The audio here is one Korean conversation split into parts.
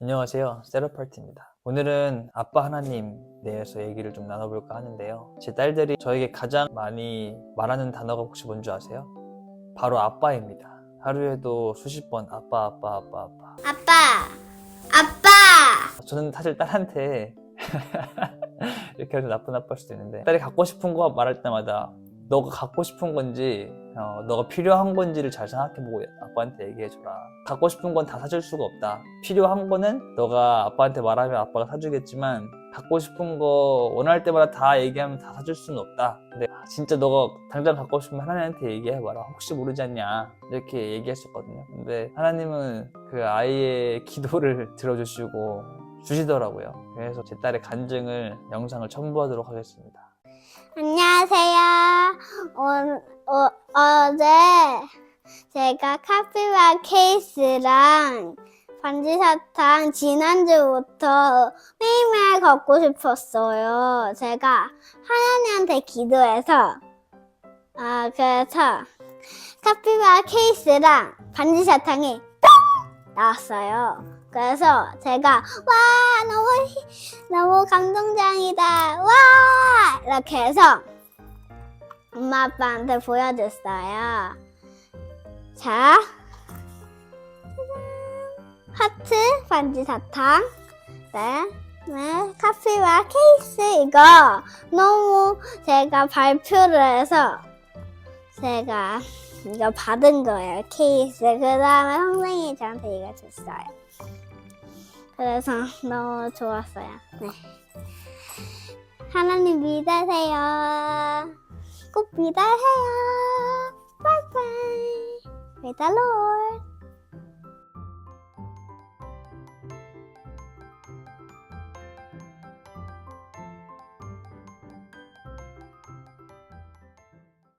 안녕하세요. 세라파트입니다. 오늘은 아빠 하나님 대해서 얘기를 좀 나눠볼까 하는데요. 제 딸들이 저에게 가장 많이 말하는 단어가 혹시 뭔지 아세요? 바로 아빠입니다. 하루에도 수십 번 아빠, 아빠, 아빠, 아빠. 아빠, 아빠, 저는 사실 딸한테 이렇게 해서 나쁜 아빠일 수도 있는데 딸이 갖고 싶은 거 말할 때마다 너가 갖고 싶은 건지 어, 너가 필요한 건지를 잘 생각해보고 아빠한테 얘기해줘라. 갖고 싶은 건 다 사줄 수가 없다. 필요한 거는 너가 아빠한테 말하면 아빠가 사주겠지만 갖고 싶은 거 원할 때마다 다 얘기하면 다 사줄 수는 없다. 근데 아, 진짜 너가 당장 갖고 싶으면 하나님한테 얘기해봐라. 혹시 모르지 않냐? 이렇게 얘기했었거든요. 근데 하나님은 그 아이의 기도를 들어주시고 주시더라고요. 그래서 제 딸의 간증을 영상을 첨부하도록 하겠습니다 안녕하세요. 오, 어, 어제 제가 카피바 케이스랑 반지사탕 지난주부터 매일매일 갖고 싶었어요. 제가 하나님한테 기도해서 아 그래서 카피바 케이스랑 반지사탕이 뿅 나왔어요. 그래서 제가 와 너무 희- 너무 감동장이다. 와! 이렇게 해서 엄마 아빠한테 보여줬어요. 자. 하트 반지 사탕. 네, 네. 카피와 케이스. 이거 너무 제가 발표를 해서 제가 이거 받은 거예요 케이스 그 다음에 선생님이 저한테 이거 줬어요. 그래서 너무 좋았어요. 네. 하나님 믿으세요. 꼭 믿으세요. the Lord.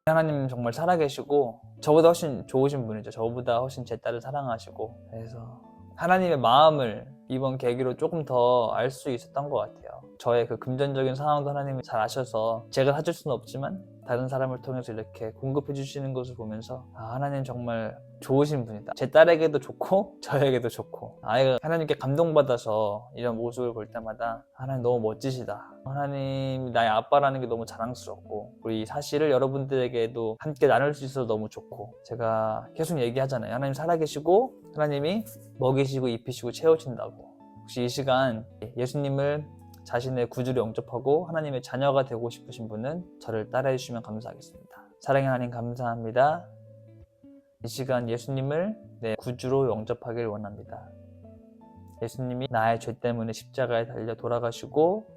하나님 정말 살아계시고 저보다 훨씬 좋으신 분이죠. 저보다 훨씬 제 딸을 사랑하시고 그래서 하나님의 마음을 이번 계기로 조금 더 알 수 있었던 것 같아요. 저의 그 금전적인 상황도 하나님이 잘 아셔서 제가 사줄 수는 없지만 다른 사람을 통해서 이렇게 공급해 주시는 것을 보면서 아, 하나님 정말 좋으신 분이다. 제 딸에게도 좋고 저에게도 좋고 아이가 하나님께 감동받아서 이런 모습을 볼 때마다 하나님 너무 멋지시다. 하나님이 나의 아빠라는 게 너무 자랑스럽고 우리 이 사실을 여러분들에게도 함께 나눌 수 있어서 너무 좋고 제가 계속 얘기하잖아요. 하나님 살아계시고 하나님이 먹이시고 입히시고 채우신다고. 혹시 이 시간 예수님을 자신의 구주로 영접하고 하나님의 자녀가 되고 싶으신 분은 저를 따라해 주시면 감사하겠습니다. 사랑의 하나님 감사합니다. 이 시간 예수님을 내 구주로 영접하길 원합니다. 예수님이 나의 죄 때문에 십자가에 달려 돌아가시고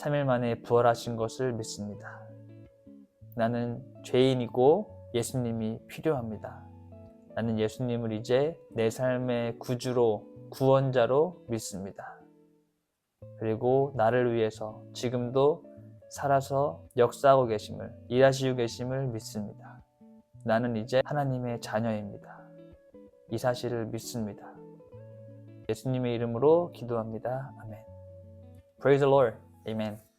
3일 만에 부활하신 것을 믿습니다. 나는 죄인이고 예수님이 필요합니다. 나는 예수님을 이제 내 삶의 구주로 구원자로 믿습니다. 그리고 나를 위해서 지금도 살아서 역사하고 계심을 일하시고 계심을 믿습니다. 나는 이제 하나님의 자녀입니다. 이 사실을 믿습니다. 예수님의 이름으로 기도합니다. 아멘. Praise the Lord. Amen.